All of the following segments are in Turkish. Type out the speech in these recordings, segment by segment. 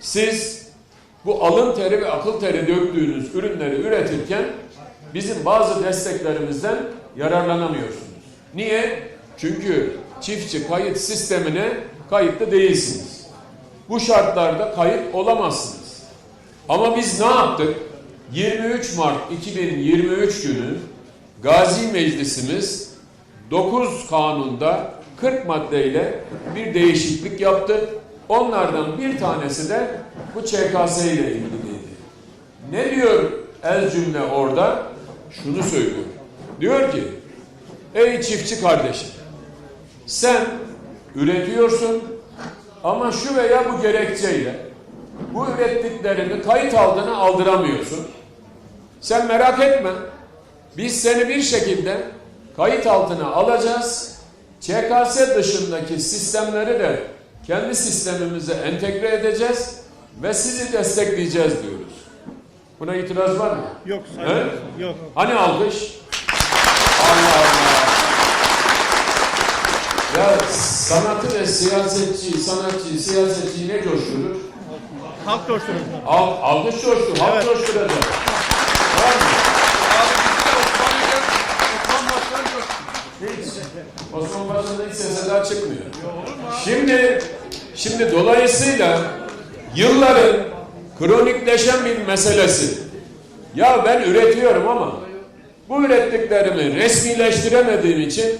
Siz bu alın teri ve akıl teri döktüğünüz ürünleri üretirken bizim bazı desteklerimizden yararlanamıyorsunuz. Niye? Çünkü çiftçi kayıt sistemine kayıtlı değilsiniz. Bu şartlarda kayıt olamazsınız. Ama biz ne yaptık? 23 Mart 2023 günü Gazi Meclisimiz 9 kanunda 40 maddeyle bir değişiklik yaptı. Onlardan bir tanesi de bu ÇKS ile ilgiliydi. Ne diyor el cümle orada? Şunu söylüyor. Diyor ki, ey çiftçi kardeşim, sen üretiyorsun ama şu veya bu gerekçeyle bu ürettiklerini kayıt altına aldıramıyorsun. Sen merak etme. Biz seni bir şekilde kayıt altına alacağız. ÇKS dışındaki sistemleri de kendi sistemimize entegre edeceğiz ve sizi destekleyeceğiz diyoruz. Buna itiraz var mı? Yok He? sayın. Yok. Hani alkış? Allah Allah. Ya sanatı ve siyasetçi, sanatçı, siyasetçi ne coşturur? Halk coşturur. Al, alkış coştur, halk Evet. coşturacak. Var mı? Hiç. Osman Paşa'da hiç sesler çıkmıyor. Şimdi, şimdi dolayısıyla yılların kronikleşen bir meselesi. Ya ben üretiyorum ama bu ürettiklerimi resmileştiremediğim için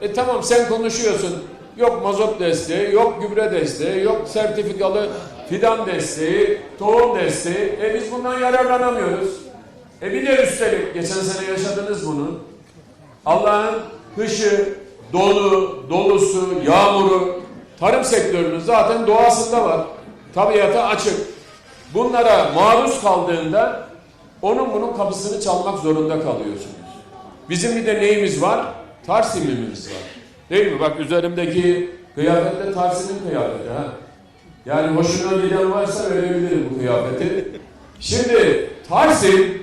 e tamam sen konuşuyorsun. Yok mazot desteği, yok gübre desteği, yok sertifikalı fidan desteği, tohum desteği. E biz bundan yararlanamıyoruz. E bir de üstelik geçen sene yaşadınız bunu. Allah'ın kışı, dolu, dolusu, yağmuru, tarım sektörünün zaten doğasında var. Tabiata açık. Bunlara maruz kaldığında onun bunun kapısını çalmak zorunda kalıyorsunuz. Bizim bir de neyimiz var? Tarsimimiz var. Değil mi? Bak üzerimdeki kıyafet de Tarsim'in kıyafeti ha. Yani hoşuna giden varsa verebilirim bu kıyafeti. Şimdi Tarsim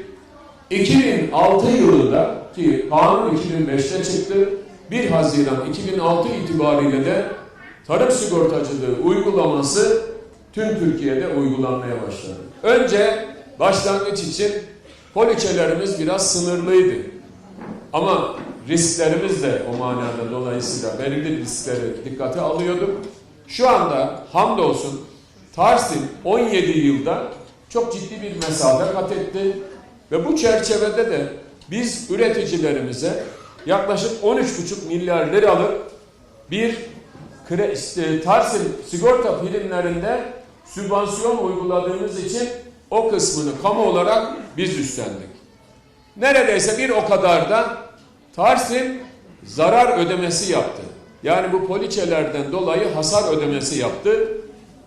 2006 yılında ki kanun 2005'te çıktı. 1 Haziran 2006 itibariyle de tarım sigortacılığı uygulaması tüm Türkiye'de uygulanmaya başladı. Önce başlangıç için poliçelerimiz biraz sınırlıydı. Ama risklerimiz de o manada dolayısıyla belirli riskleri dikkate alıyorduk. Şu anda hamdolsun Tarsim 17 yılda çok ciddi bir mesafe kat etti. Ve bu çerçevede de biz üreticilerimize yaklaşık 13,5 milyar liralık bir Tarsim sigorta primlerinde sübvansiyon uyguladığımız için o kısmını kamu olarak biz üstlendik. Neredeyse bir o kadar da Tarsim zarar ödemesi yaptı. Yani bu poliçelerden dolayı hasar ödemesi yaptı.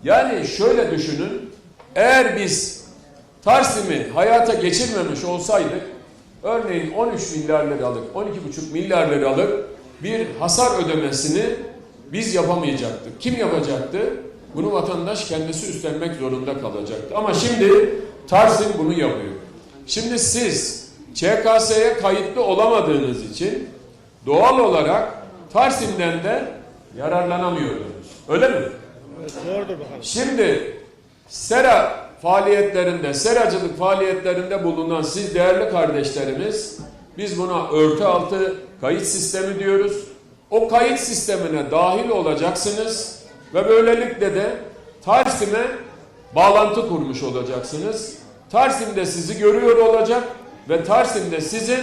Yani şöyle düşünün, eğer biz Tarsim'i hayata geçirmemiş olsaydık, örneğin 13 milyar liralık, 12,5 milyar liralık bir hasar ödemesini biz yapamayacaktık. Kim yapacaktı? Bunu vatandaş kendisi üstlenmek zorunda kalacaktı. Ama şimdi Tarsim bunu yapıyor. Şimdi siz ÇKS'ye kayıtlı olamadığınız için doğal olarak Tarsim'den de yararlanamıyordunuz. Öyle mi? Evet, doğrudur bakalım. Şimdi sera faaliyetlerinde, seracılık faaliyetlerinde bulunan siz değerli kardeşlerimiz, biz buna örtü altı kayıt sistemi diyoruz. O kayıt sistemine dahil olacaksınız ve böylelikle de Tarsim'e bağlantı kurmuş olacaksınız. Tarsim'de sizi görüyor olacak ve Tarsim'de sizin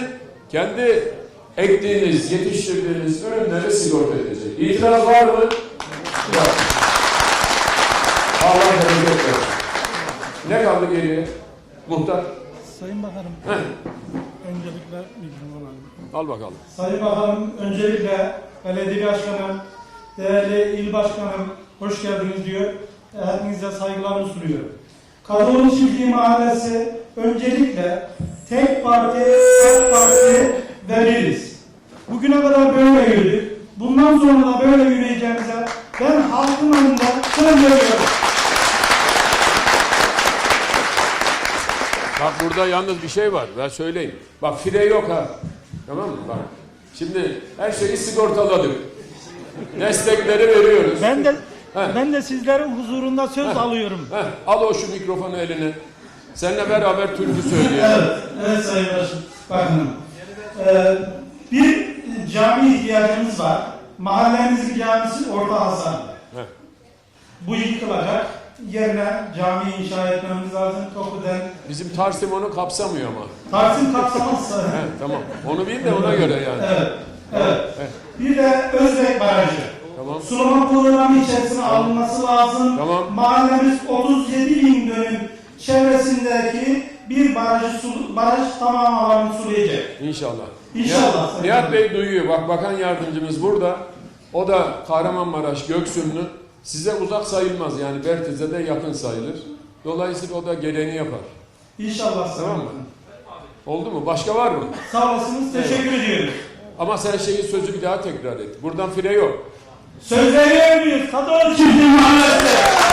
kendi ektiğiniz, yetiştirdiğiniz ürünleri sigorta edecek. İtiraz var mı? Yok. Allah bereket. Ne kaldı geriye? Muhtar. Sayın Bakanım, öncelikle mikrofon alayım. al bakalım. Sayın Bakanım, öncelikle belediye başkanım, değerli il başkanım, hoş geldiniz diyor. Hepinize saygılarımı sunuyorum. Kadıoğlu Çiftliği Mahallesi öncelikle tek parti, tek parti veririz. Bugüne kadar böyle yürüdük. Bundan sonra da böyle yürüyeceğimize ben halkın önünde söz veriyorum. Bak burada yalnız bir şey var. Ben söyleyeyim. Bak fire yok ha. Tamam mı? Bak. Şimdi her şeyi sigortaladık. Destekleri veriyoruz. Ben de He. Ben de sizlerin huzurunda söz Heh. alıyorum. Heh, al o şu mikrofonu eline. Seninle beraber türkü söyleyelim. Evet, evet Sayın Başım- Bakanım. Ee, bir cami ihtiyacımız var. Mahallemizin camisi orta hasar. Heh. Bu yıkılacak. Yerine cami inşa etmemiz lazım. Toku'dan. Bizim Tarsim onu kapsamıyor ama. Tarsim kapsamazsa. He, tamam. Onu bil de ona göre yani. evet, evet. Bir de Özbek Barajı. Tamam. Sulama programı içerisine alınması lazım. Tamam. Mahallemiz 37 bin dönüm çevresindeki bir barajı su, baraj tamam alanı sulayacak. İnşallah. İnşallah. Nihat, Bey duyuyor. Bak bakan yardımcımız burada. O da Kahramanmaraş Göksu'nun size uzak sayılmaz. Yani Bertiz'e de yakın sayılır. Dolayısıyla o da gereğini yapar. İnşallah. Tamam mı? Oldu mu? Başka var mı? Sağ olasınız. Teşekkür ediyoruz. Ama sen şeyi sözü bir daha tekrar et. Buradan fire yok. Söz veriyor muyuz? Kadıoğlu Çiftliği Mahallesi